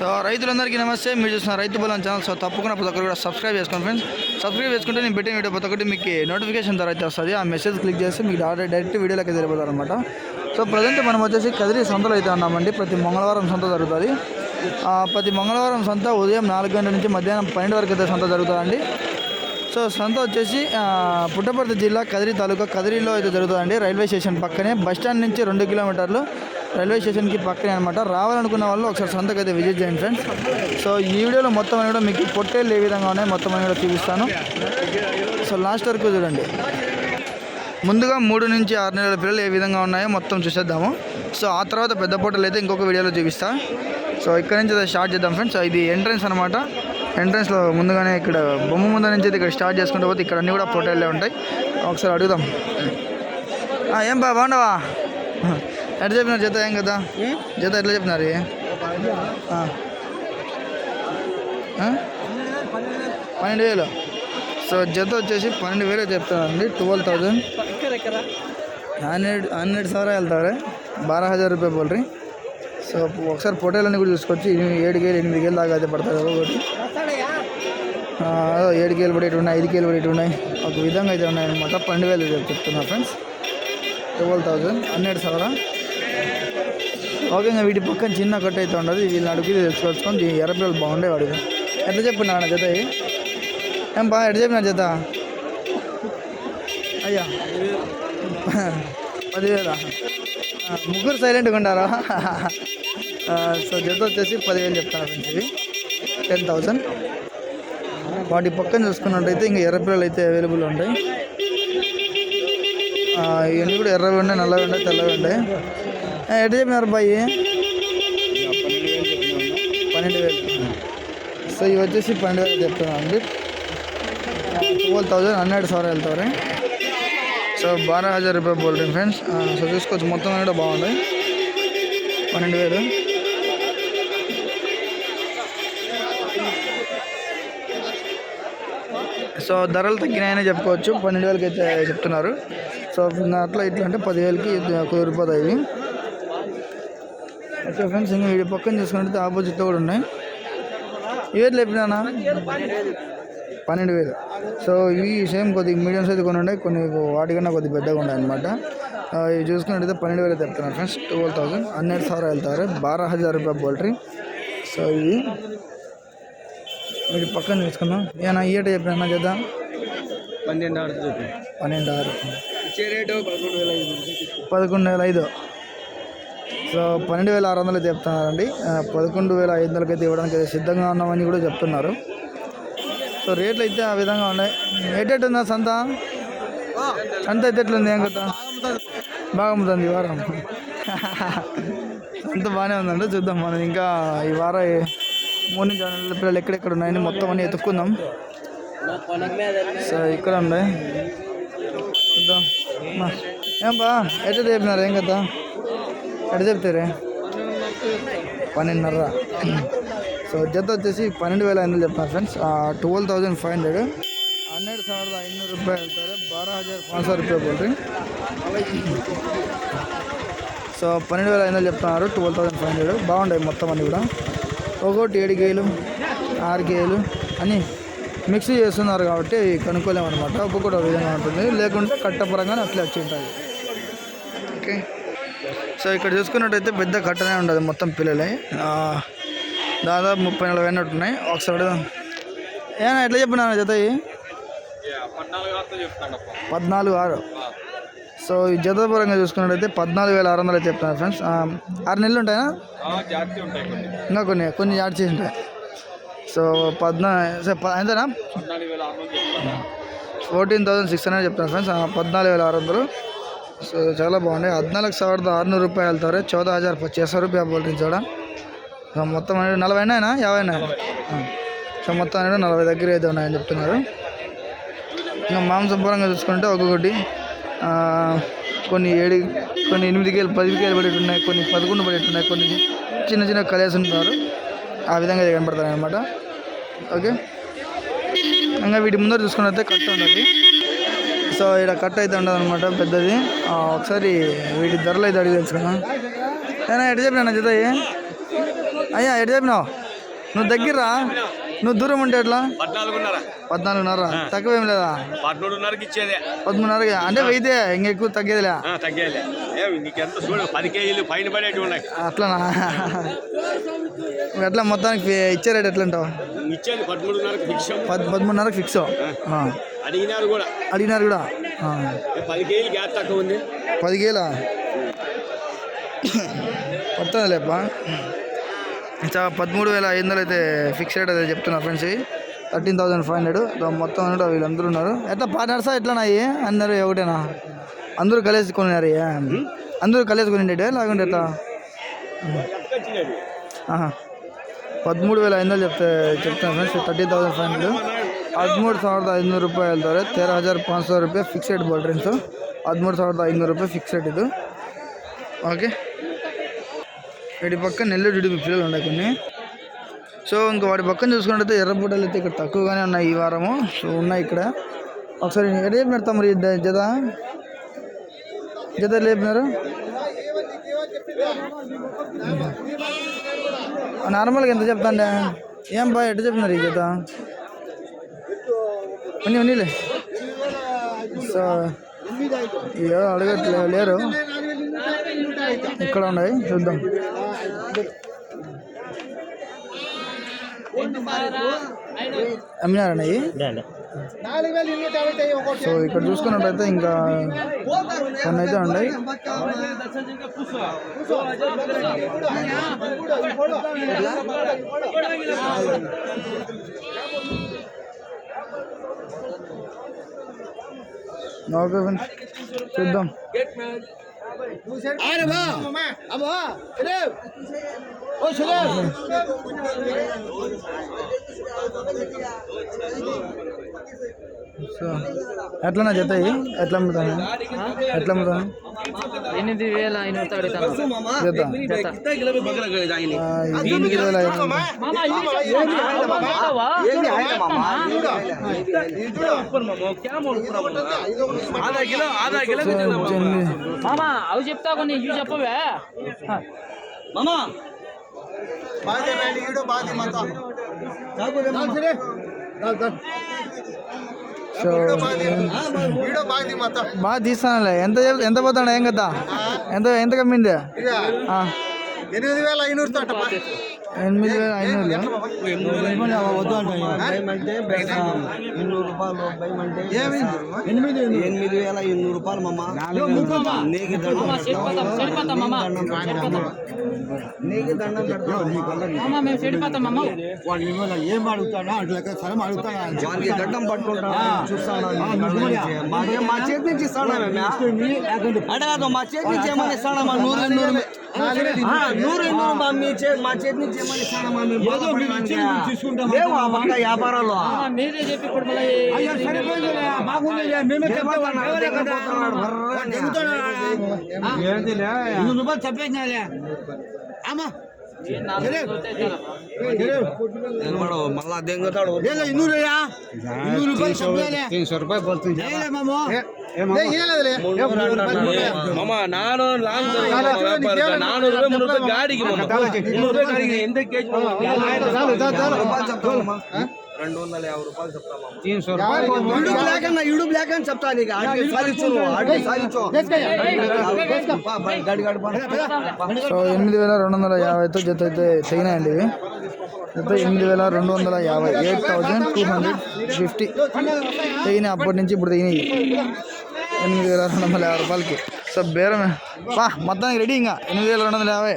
So రైతులందరికీ నమస్తే. మీరు చూసిన రైతు బలం ఛానల్ సో తప్పకుండా ప్రతి ఒక్కరు కూడా సబ్స్క్రైబ్ చేసుకోండి ఫ్రెండ్స్ సబ్స్క్రైబ్ చేసుకుంటే నేను పెట్టిన వీడియో ప్రతి ఒక్కటి మీకు నోటిఫికేషన్ ద్వారా అయితే వస్తుంది. ఆ మెసేజ్ క్లిక్ చేస్తే మీకు డైరెక్ట్ డైరెక్ట్ వీడియోలోకి తెలియపోతారు అనమాట సో ప్రజెంట్ మనం వచ్చేసి కదిరి సంతలో అయితే ఉన్నామండి. ప్రతి మంగళవారం సంత జరుగుతుంది. ప్రతి మంగళవారం సంత ఉదయం నాలుగు గంటల నుంచి మధ్యాహ్నం పన్నెండు వరకు అయితే సంత జరుగుతుందండి. సో సంత వచ్చేసి పుట్టపర్తి జిల్లా కదిరి తాలూకా కదిరిలో అయితే జరుగుతుందండి. రైల్వే స్టేషన్ పక్కనే బస్ స్టాండ్ నుంచి రెండు కిలోమీటర్లు రైల్వే స్టేషన్కి పక్కనే అనమాట రావాలనుకున్న వాళ్ళు ఒకసారి సంతకు అయితే విజిట్ చేయండి ఫ్రెండ్స్. సో ఈ వీడియోలో మొత్తం అని కూడా మీకు పొట్టేళ్ళు ఏ విధంగా ఉన్నాయి మొత్తం అని కూడా చూపిస్తాను. సో లాస్ట్ వరకు చూడండి. ముందుగా మూడు నుంచి ఆరు నెలల పిల్లలు ఏ విధంగా ఉన్నాయో మొత్తం చూసేద్దాము. సో ఆ తర్వాత పెద్ద పొట్టలు అయితే ఇంకొక వీడియోలో చూపిస్తా. సో ఇక్కడ నుంచి అయితే స్టార్ట్ చేద్దాం ఫ్రెండ్స్. ఇది ఎంట్రన్స్ అనమాట ఎంట్రన్స్లో ముందుగానే ఇక్కడ బొమ్మ ముందు నుంచి అయితే ఇక్కడ స్టార్ట్ చేసుకుంటూ పోతే ఇక్కడ అన్నీ కూడా పొట్టేళ్ళే ఉంటాయి. ఒకసారి అడుగుదాం. ఏం బా బాగున్నావా? ఎట్లా చెప్పినారు జత ఏం కదా? జత ఎట్లా చెప్పినారు? పన్నెండు వేలు. సో జత వచ్చేసి పన్నెండు వేలు చెప్తానండి. Twelve thousand. Hundred hundred sir వెళ్తారే బారా హజార్ రూపాయ పోల్రీ. సో ఒకసారి ఫోటోలన్నీ కూడా చూసుకోవచ్చు. ఏడు గేలు ఎనిమిది గేలు దాకా అయితే పడతారు ఒకటి. ఏడు కేలు పడి ఇటు ఉన్నాయి ఐదు కేలు పడి ఇటు ఉన్నాయి ఒక విధంగా అయితే ఉన్నాయన్నమాట. పన్నెండు వేలు చెప్తున్నా ఫ్రెండ్స్. Twelve thousand. హండ్రెడ్ సవరా ఓకే ఇంకా వీటి పక్కన చిన్న కట్ అయితే ఉండదు. వీళ్ళని అడిగి తెచ్చుకొచ్చుకొని ఎర్రపిల్లలు బాగుండే వాడి ఎట్లా చెప్పినా నా జత ఏం బాగా ఎట్లా చెప్పిన జత? అయ్యా. పదివేల? ముగ్గురు సైలెంట్గా ఉండారా సో జత వచ్చేసి పదివేలు చెప్తాను ఫ్రెండ్స్ ఇవి టెన్ థౌజండ్ వాటి పక్కన చూసుకున్నట్టయితే ఇంకా ఎర్రపిల్లలు అయితే అవైలబుల్ ఉంటాయి. ఇవన్నీ కూడా ఎర్రవి ఉన్నాయి నల్లవి ఉన్నాయి తెల్లవి ఉన్నాయి ఎట్లా చెప్పినారు బాయి. పన్నెండు వేలు. సో ఇవి వచ్చేసి పన్నెండు వేలు చెప్తున్నాను అండి ట్వెల్వ్ థౌజండ్ హండ్రెడ్ సార్ వెళ్తారు. సో బారా హజార్ రూపాయలు బోల్ ఫ్రెండ్స్. సో చూసుకోవచ్చు మొత్తం కూడా బాగుంది. పన్నెండు వేలు. సో ధరలు తగ్గినాయని చెప్పుకోవచ్చు. పన్నెండు వేలకి అయితే చెప్తున్నారు. సో ఇంకా అట్లా ఇట్లా అంటే పదివేలకి కుదిరిపోతాయి ఇవి ఓకే ఫ్రెండ్స్ ఇంకా వీడి పక్కన చూసుకుంటే ఆపోజిట్లో కూడా ఉన్నాయి. ఇవేట్లు చెప్పినా పన్నెండు వేలు. సో ఇవి సేమ్ కొద్దిగా మీడియం సైజ్ కొన్ని ఉన్నాయి కొన్ని వాటికన్నా కొద్దిగా పెద్దగా ఉన్నాయి అనమాట ఇవి చూసుకున్నట్టయితే పన్నెండు వేలు చెప్తున్నారు friends twelve thousand. Hundred sir వెళ్తారు బారా హజార్ రూపాయ పోల్ట్రీ సో ఇవి వీటి పక్కన చూసుకుందాం ఏనా ఈట చెప్పినా చేద్దాం పన్నెండు ఆరు పన్నెండు ఆరు. పదకొండు వేల ఐదు. సో పన్నెండు వేల ఆరు వందలు చెప్తున్నారండి. పదకొండు వేల ఐదు వందలకి అయితే ఇవ్వడానికి అయితే సిద్ధంగా ఉన్నామని కూడా చెప్తున్నారు. సో రేట్లు అయితే ఆ విధంగా ఉన్నాయి. ఎట్టెట్టు ఉందా సంత? సంత అయితే ఎట్లుంది ఏం కదా బాగా అమ్ముతుంది ఈ వారం. అంత బాగానే ఉందండి చూద్దాం మనం. ఇంకా ఈ వారం మూడు నుంచి పిల్లలు ఎక్కడెక్కడ ఉన్నాయని మొత్తం అన్నీ ఎత్తుక్కుందాం. సో ఇక్కడ ఉన్నాయి చూద్దాం. ఏం బా ఎట్లా చెప్పినారు ఏం కదా ఎట్లా చెప్తారే పన్నెండున్నర సో జత వచ్చేసి పన్నెండు వేల ఐదు వందలు చెప్తున్నారు friends twelve thousand five hundred hundred ಸಾವಿರದ ಐನೂರು ರೂಪಾಯಿ ಹೇಳ್ತಾರೆ ಬಾರಾ ಹಜಾರ್ ಪಾಂಚ್ ಸಾವಿರ ರೂಪಾಯಿ ಬೋಲ್ರಿ సో పన్నెండు వేల ఐదు వందలు చెప్తున్నారు ట్వెల్వ్ థౌసండ్ ఫైవ్ హండ్రెడ్ బాగుంటాయి మొత్తం అన్నీ కూడా ఒక్కొక్కటి ఏడు గేలు ఆరు గేలు అని మిక్స్ చేస్తున్నారు కాబట్టి అవి కనుక్కోలేమన్నమాట ఒక్కొక్కటి ఒక విధంగా ఉంటుంది లేకుంటే కట్టపరంగానే అట్లే వచ్చి ఉంటుంది ఓకే సో ఇక్కడ చూసుకున్నట్టయితే పెద్ద కట్టనే ఉండదు మొత్తం పిల్లలే. దాదాపు ముప్పై నలభై అన్నట్టు ఉన్నాయి. ఒకసారి. ఏనా ఎట్లా చెప్పినా జత? పద్నాలుగు ఆరు. సో ఈ జత పరంగా చూసుకున్నట్టయితే పద్నాలుగు వేల ఆరు వందలు అయితే చెప్తున్నారు ఫ్రెండ్స్. ఆరు నెలలు ఉంటాయా ఇంకా కొన్ని కొన్ని యాడ్ చేసి ఉంటాయి. సో పద్నా ఎంతనా? ఫోర్టీన్ థౌసండ్ సిక్స్ హండ్రెడ్ చెప్తున్నారు ఫ్రెండ్స్. పద్నాలుగు వేల ఆరు వందలు. సో చాలా బాగున్నాయి ಹದಿನಾಲ್ಕು ಸಾವಿರದ ಆರುನೂರು ರೂಪಾಯಿ ಹೇಳ್ತಾರೆ ಚೌದಾ ಹಜಾರ್ ಪಚಾಸ್ ರೂಪಾಯಿ ಬೋಲ್ರಿ చూడ సో మొత్తం అనేది నలభై అయినా యాభై సో మొత్తం అనేది నలభై దగ్గర అయితే ఉన్నాయని చెప్తున్నారు ఇంకా మాంసం పరంగా చూసుకుంటే ఒక్కొక్కటి ఆ, కొన్ని ఏడు కొన్ని ఎనిమిది కేలు పది కేలు పడేటి ఉన్నాయి కొన్ని పదకొండు పడేటి ఉన్నాయి కొన్ని చిన్న చిన్న కలిసి ఉంటారు ఆ విధంగా అయితే కనపడతాయి అనమాట ఓకే ఇంకా వీటి ముందర చూసుకున్నట్లయితే కట్ట ఉండదు సో ఇక్కడ కట్ అయితే ఉండదు అనమాట పెద్దది ఆ, ఒకసారి వీటి ధరలు అయితే అడిగి తెలుసుకున్నా. నేను ఎటు చెప్పినా జత అయ్యా ఎటు చెప్పినావు? నువ్వు దగ్గర నువ్వు దూరం ఉంటే ఎట్లా? పద్నాలుగున్నర. పద్నాలుగున్నర. తక్కువ ఏం లేదా? పదమూడున్నరకి ఇచ్చేదే. పదమూడున్నరకి. అంటే వెయితే ఇంక ఎక్కువ తగ్గేదిలే. నీకెంత చూడు పది కేజీలు పైన పడేటివి ఉన్నాయి. అట్లనా? నువ్వు ఎట్లా మొత్తానికి ఇచ్చే రేట్ ఎట్లా అంటావు ఇచ్చేది పదమూడున్నరకి ఫిక్స్ పదమూడున్నరకు ఫిక్స్. అడిగినారు కూడా. అడిగినారు కూడా. తక్కువ ఉంది పదికేలా? పడుతుంది లేప చా పదమూడు వేల ఐదు వందలు అయితే ఫిక్స్ రేట్ అయితే చెప్తున్నా ఫ్రెండ్స్. ఇవి థర్టీన్ థౌసండ్ ఫైవ్ హండ్రెడ్. మొత్తం అన్నట్టు వీళ్ళందరూ ఉన్నారు. ఎట్లా పార్ట్నర్సా ఎట్లా అయ్యి అందరూ ఒకటేనా? అందరూ కలిసి కొనినారు? అందరూ కలిసి కొనిండే లేకుంటే ఎట్లా. పదమూడు వేల ఐదు వందలు చెప్తే చెప్తాను friends thirteen thousand five hundred. ಹದಿಮೂರು ಸಾವಿರದ ಐದುನೂರು ರೂಪಾಯಿ ಹೇಳ್ತಾರೆ ತೇರ ಹಜಾರ್ ಪಾಂಚ್ ಸಾವಿರ ರೂಪಾಯಿ ಫಿಕ್ಸೆಡ್ ಬೋಲ್ ಡ್ರಿಂಕ್ಸು ಹದಿಮೂರು ಸಾವಿರದ ಐದುನೂರು ರೂಪಾಯಿ ఫిక్సెడ్ ఇది ఓకే వీటి పక్కన నెల్లూరు టీడీపీ పిల్లలు ఉన్నాయి కొన్ని సో ఇంకా వాటి పక్కన చూసుకున్నట్టయితే ఎర్రపూటలు అయితే ఇక్కడ తక్కువగానే ఉన్నాయి ఈ వారము సో ఉన్నాయి ఇక్కడ ఒకసారి ఎక్కడ చెప్పినారు తమరు ఈ ద- జత జత లేపినారు నార్మల్గా ఎంత చెప్తాండే ఏం బా ఎట్ట చెప్పినారు ఈ జత ఉన్ని ఉన్నిలే సో ఏదో అడగట్లే లేరు ఇక్కడ ఉన్నాయి చూద్దాం అమ్మినారన్నాయి సో ఇక్కడ చూసుకున్నట్టయితే ఇంకా కొన్ని అయితే ఉన్నాయి ఓకే ఫ్రెండ్స్ చూద్దాం. సో ఎట్లన్నా జత? ఎట్లా అమ్ముతాను? ఎట్లా అమ్ముతాను? ఎనిమిది వేల ఐనూరు అడుగుతాను జత ఆ, ఇది ఎనిమిది వేల ఐదు వందలు. సో ఎనిమిది మామా అవి చెప్తా కొన్ని ఇవి చెప్పవే సో బాగా తీస్తానులే ఎంత ఎంత పోతాడు? ఏం కదా? ఎంత ఎంత కమ్మింది? ఎనిమిది వేల ఐనూరు తోట ఎనిమిది వేల ఐనూరు. ఎనిమిది ఎనిమిది వేల ఎన్నూరు రూపాయలు మమ్మ నీకు దండం నీకు ఏం అడుగుతాడా అట్లా అడుగుతాడా పట్టుకుంటా చూస్తాను? మా చేతి నుంచి ఇస్తాడా అడగదు మా చేతి నుంచి ఏమని ఇస్తాడా మా నూరు మా మీ చే మా చేతి నుంచి ఏమని ఇస్తాడా మా మేము? బాధపడడానికి? లేవు ఆ పక్క వ్యాపారాలు మీరే చెప్పి ఇప్పుడు అయ్యా సరిపోయిందిలే బాగుందిలే మేమే చెప్తాను రూపాయలు చెప్పేసినాలే అమ్మా మళ్ళా దెంగతాడు ఇన్నూరయ్యా ఇన్నూరు రూపాయలు చెప్పాలి తీసు రూపాయలు పోతుంది மாமா நானும் லாங் நானூறு ரூபாய் முந்நூறு ரூபாய் காடிக்கு மாமா முந்நூறு ரூபாய் காடிக்கு எந்த கேஜ் చెప్తా పా, పా, గడి గడి పా. సో ఎనిమిది వేల రెండు వందల యాభైతో జత అయితే తెగినాయండి ఇవి. జత ఎనిమిది వేల రెండు వందల యాభై. Eight thousand two hundred fifty. తెగినాయి అప్పటి నుంచి ఇప్పుడు తెగినాయి. ఎనిమిది వేల రెండు వందల యాభై రూపాయలకి. సో బేరమే పా మొత్తానికి రెడీ ఇంకా. ఎనిమిది వేల రెండు వందల యాభై.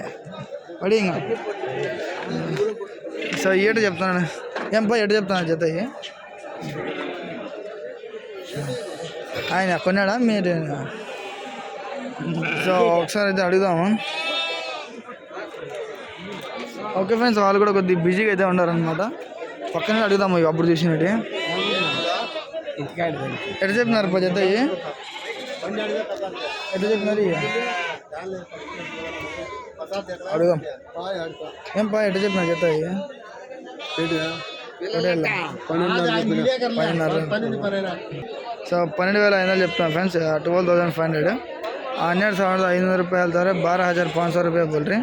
రెడీ ఇంకా. సో ఏటు చెప్తాను ఏం ఎటు చెప్తాను జత ఆయన కొన్నాడా? మీరు? సో ఒకసారి అయితే అడుగుదాము ఓకే ఫ్రెండ్స్ వాళ్ళు కూడా కొద్దిగా బిజీగా అయితే ఉన్నారనమాట పక్కనే అడుగుదాము ఇవి అప్పుడు చూసినట్టు ఎట్లా చెప్పినారు పా జత ఇవి? ఎట్లా చెప్పినారు అడుగుదాం. ఏం పా ఎట్లా చెప్పినారు జత సో పన్నెండు వేల ఐదు వందలు చెప్తాను friends twelve thousand five hundred ಹನ್ನೆರಡು ಸಾವಿರದ ಐನೂರು ರೂಪಾಯಿ ಹೇಳ್ತಾರೆ ಬಾರ హజార్ పాంచ్ సో రూపాయలు బోల్రీ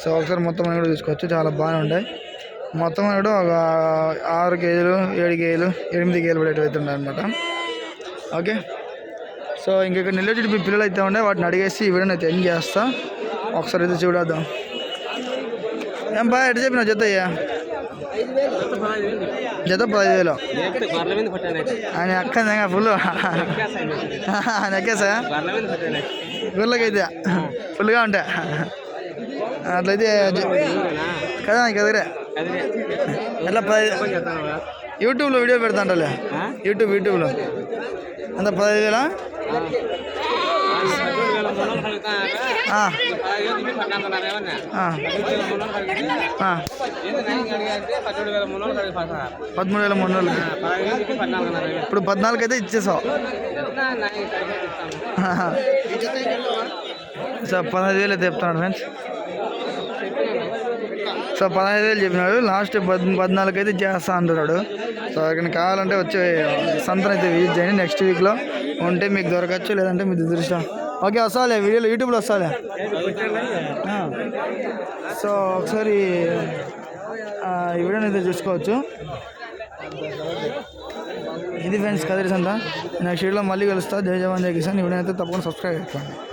సో ఒకసారి మొత్తం మనం కూడా తీసుకోవచ్చు చాలా బాగానే ఉంటాయి మొత్తం కూడా ఒక ఆరు కేజీలు ఏడు కేజీలు ఎనిమిది కేజీలు పడేటివి అయితే ఉన్నాయి అనమాట ఓకే సో ఇంక ఇక్కడ నిల్వ మీ పిల్లలు అయితే ఉండే వాటిని అడిగేసి ఈ వీడియోని అయితే ఎండ్ చేస్తా ఒకసారి అయితే చూడొద్దాం ఏం బా ఎట్లా చెప్పిన జత అయ్యా జత పదహైదు వేలు ఆయన అక్క ఫుల్ ఆయన ఎక్కేసా గుర్లకైతే ఫుల్గా ఉంటాయి అట్లయితే కదా నీకు ఎదురే? ఎట్లా పదహైదు యూట్యూబ్లో వీడియో పెడతాంటలే. యూట్యూబ్ యూట్యూబ్లో. అంత పదహైదు వేలా. పదమూడు వేల మూడు వందలకి ఇప్పుడు పద్నాలుగు అయితే ఇచ్చేసావు. సో పదహైదు వేలు అయితే చెప్తున్నాడు ఫ్రెండ్స్ సో పదహైదు వేలు చెప్పినాడు. లాస్ట్ పద్ పద్నాలుగు అయితే చేస్తా అంటున్నాడు. సో ఇక్కడ కావాలంటే వచ్చే సంతను అయితే విజిట్ చేయండి నెక్స్ట్ వీక్లో ఉంటే మీకు దొరకచ్చు లేదంటే మీ దురదృష్టం. ఓకే వస్తాలే వీడియోలో యూట్యూబ్లో వస్తాలే. సో ఒకసారి ఈ వీడియోని అయితే చూసుకోవచ్చు. ఇది ఫ్రెండ్స్ కదిరిసంతా నెక్స్ట్ వీడియోలో మళ్ళీ కలుస్తా. జై జవాన్ జై కిసాన్. ఈ వీడియో అయితే తప్పకుండా సబ్స్క్రైబ్ చేసుకోండి